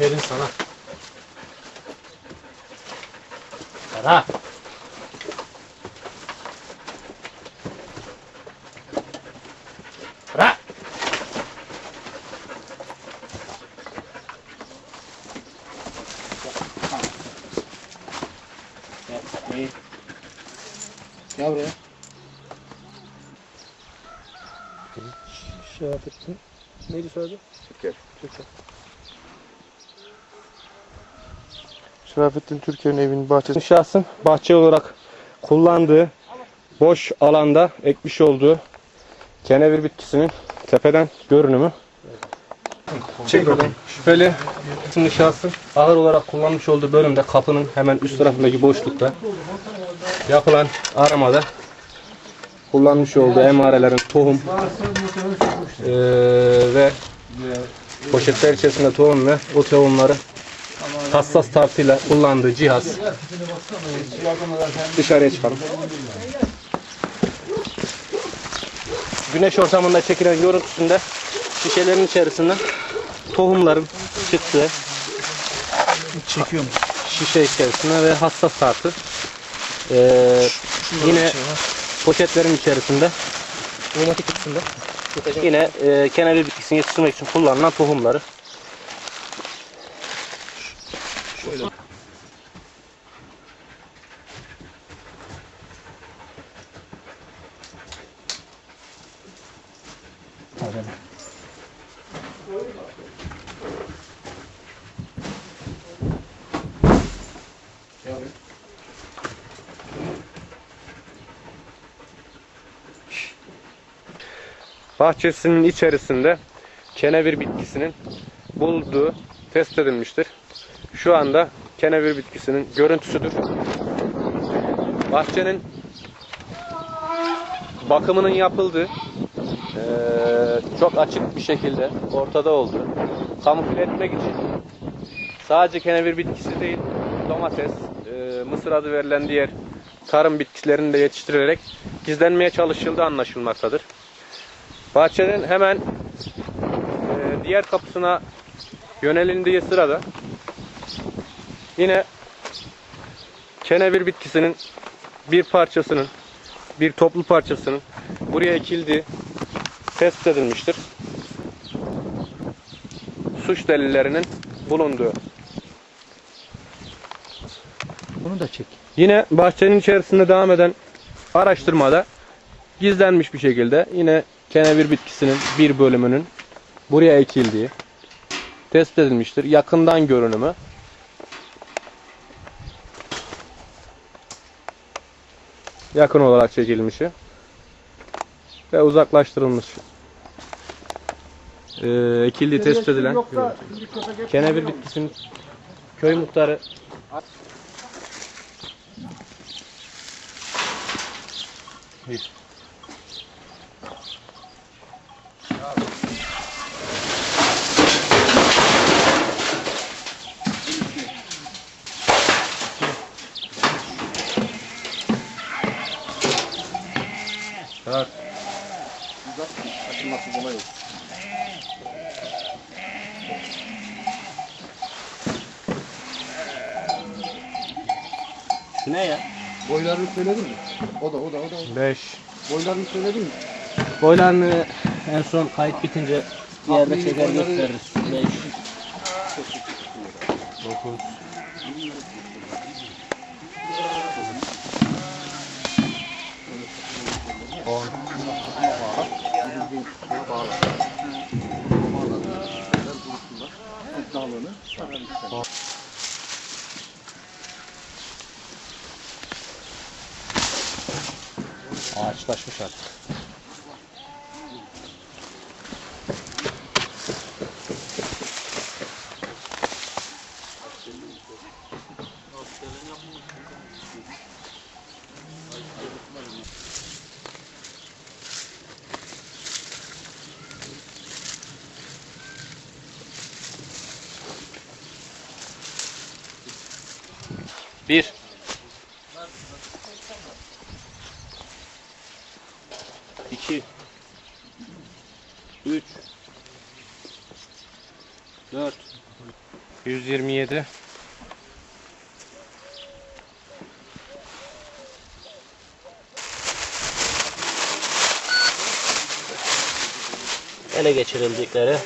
Verin sana. Para. Para. Gel, Gel buraya. Şerafettin. Neydi soyadı? Türker. Türker. Şerafettin Türkiye'nin evinin bahçesi. Şahsın bahçe olarak kullandığı boş alanda ekmiş olduğu kenevir bitkisinin tepeden görünümü. Çek bakalım. Şüpheli isimli şahsın ahır olarak kullanmış olduğu bölümde kapının hemen üst tarafındaki boşlukta yapılan aramada kullanmış olduğu emarelerin tohum eee, ve poşetler içerisinde tohum ve o tohumları hassas tartıyla kullandığı cihaz dışarıya çıkalım. Güneş ortamında çekilen görüntüsünde şişelerin içerisinden tohumların çıktığı Çekiyorum. şişe içerisinde ve hassas tartı. Ee, yine poşetlerin içerisinde otomatik kısmında yine e, kenevir bitkisini yetiştirmek için kullanılan tohumları. Bahçesinin içerisinde kenevir bitkisinin bulduğu test edilmiştir. Şu anda kenevir bitkisinin görüntüsüdür. Bahçenin bakımının yapıldığı çok açık bir şekilde ortada olduğu kamufle etmek için sadece kenevir bitkisi değil domates, mısır adı verilen diğer tarım bitkilerini de yetiştirilerek gizlenmeye çalışıldığı anlaşılmaktadır. Bahçenin hemen e, diğer kapısına yönelindiği sırada yine kenevir bitkisinin bir parçasının bir toplu parçasının buraya ekildiği tespit edilmiştir. Suç delillerinin bulunduğu. Bunu da çek. Yine bahçenin içerisinde devam eden araştırmada gizlenmiş bir şekilde yine kenevir bitkisinin bir bölümünün buraya ekildiği tespit edilmiştir. Yakından görünümü yakın olarak çekilmişi ve uzaklaştırılmış. Ee, ekildiği tespit edilen kenevir bitkisinin köy muhtarı Evet. Açılması kolay. Şu ne ya? Boylarını söyledin mi? O da o da o da. 5. Boylarını söyledin mi? Boylarını en son kayıt bitince bir yerde Tahmini çeker boyları- gösteririz. 5. 9. 10. Dağlığını. Ağaçlaşmış artık. Bir. İki. Üç. Dört. 127. ele geçirildikleri